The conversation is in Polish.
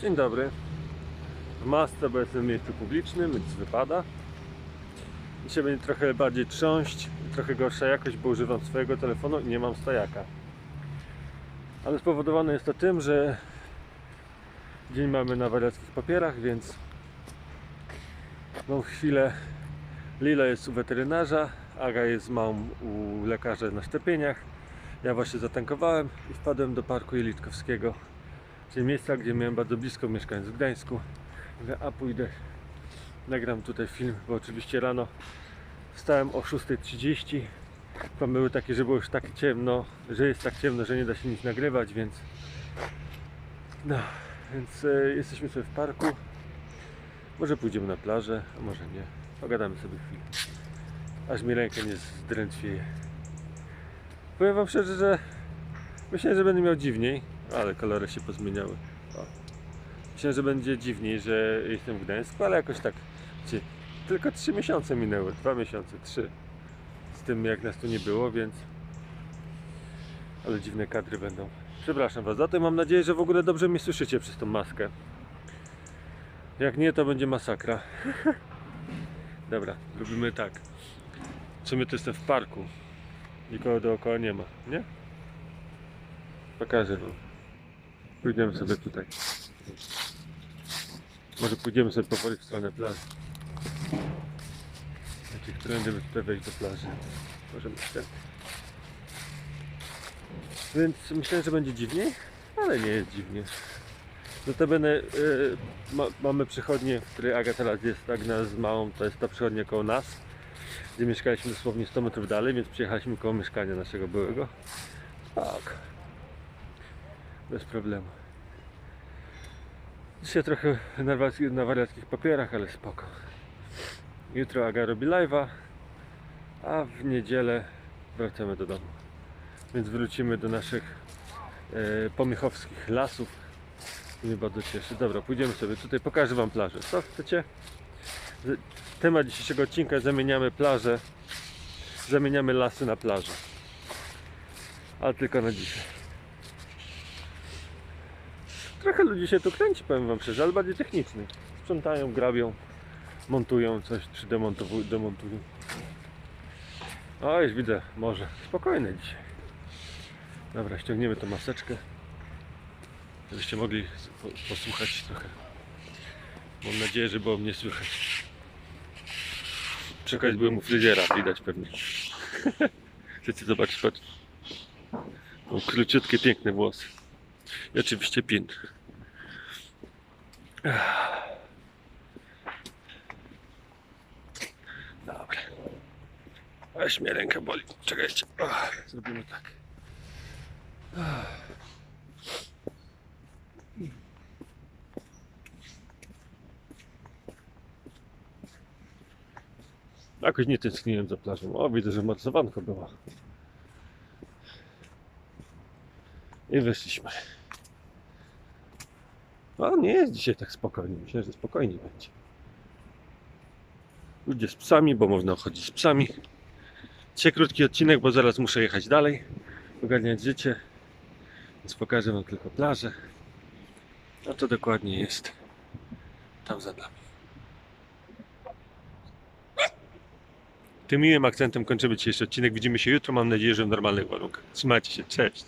Dzień dobry. W masce, bo jestem w miejscu publicznym, więc wypada. Dzisiaj będzie trochę bardziej trząść, trochę gorsza jakość, bo używam swojego telefonu i nie mam stojaka. Ale spowodowane jest to tym, że dzień mamy na wariackich papierach, więc mam chwilę. Lila jest u weterynarza, Aga jest z u lekarza na szczepieniach. Ja właśnie zatankowałem i wpadłem do parku Jelitkowskiego, czyli miejsca, gdzie miałem bardzo blisko mieszkając w Gdańsku. Mówię, a pójdę, nagram tutaj film, bo oczywiście rano wstałem o 6.30. Plan były takie, że było już tak ciemno, że jest tak ciemno, że nie da się nic nagrywać, więc no, więc e, jesteśmy sobie w parku. Może pójdziemy na plażę, a może nie. Pogadamy sobie chwilę. Aż mi ręka nie zdrętwieje. Powiem wam szczerze, że myślałem, że będę miał dziwniej, ale kolory się pozmieniały. O. Myślałem, że będzie dziwniej, że jestem w Gdańsku, ale jakoś tak. Tylko 3 miesiące minęły, 2 miesiące, 3. Z tym jak nas tu nie było, więc. Ale dziwne kadry będą. Przepraszam Was za to mam nadzieję, że w ogóle dobrze mnie słyszycie przez tą maskę. Jak nie, to będzie masakra. Dobra, robimy tak. W sumie to jestem w parku. Nikogo dookoła nie ma, nie? Pokażę wam. Pójdziemy sobie tutaj. Może pójdziemy sobie powoli w stronę plaży. Znaczy, którędy by tutaj wejść do plaży. Możemy ten. Więc myślałem, że będzie dziwniej, ale nie jest dziwnie. Notabene y, ma, mamy przychodnię, w której Aga teraz jest, Agna z małą, to jest ta przychodnia koło nas, gdzie mieszkaliśmy dosłownie 100 metrów dalej, więc przyjechaliśmy koło mieszkania naszego byłego. Tak. Bez problemu. Dzisiaj trochę na, na wariackich papierach, ale spoko. Jutro Aga robi live'a, a w niedzielę wracamy do domu. Więc wrócimy do naszych e, pomiechowskich lasów. Mnie bardzo cieszy. Dobra, pójdziemy sobie tutaj, pokażę Wam plażę. Co chcecie? Temat dzisiejszego odcinka zamieniamy plażę, zamieniamy lasy na plażę. Ale tylko na dzisiaj. Trochę ludzi się tu kręci, powiem Wam szczerze, ale bardziej techniczny. Sprzątają, grabią, montują coś, czy demontują. demontują. O, już widzę morze. Spokojne dzisiaj. Dobra, ściągniemy tą maseczkę. Żebyście mogli po, posłuchać trochę. Mam nadzieję, że było mnie słychać. Czekać byłem u fryzjera, widać pewnie. Chcecie zobaczyć, patrz. Mam króciutkie, piękne włosy. I oczywiście pin. Dobra. Aż mnie ręka boli. Czekajcie. Zrobimy tak. Jakoś nie tęskniłem za plażą. O, widzę, że mocowanko była. I wyszliśmy. No, nie jest dzisiaj tak spokojnie. Myślę, że spokojnie będzie. Ludzie z psami, bo można chodzić z psami. Dzisiaj krótki odcinek, bo zaraz muszę jechać dalej. Ogarniać życie. Więc pokażę Wam tylko plażę. A to dokładnie jest tam za nami. Tym miłym akcentem kończymy dzisiejszy odcinek. Widzimy się jutro. Mam nadzieję, że w normalnych warunkach. Trzymajcie się. Cześć.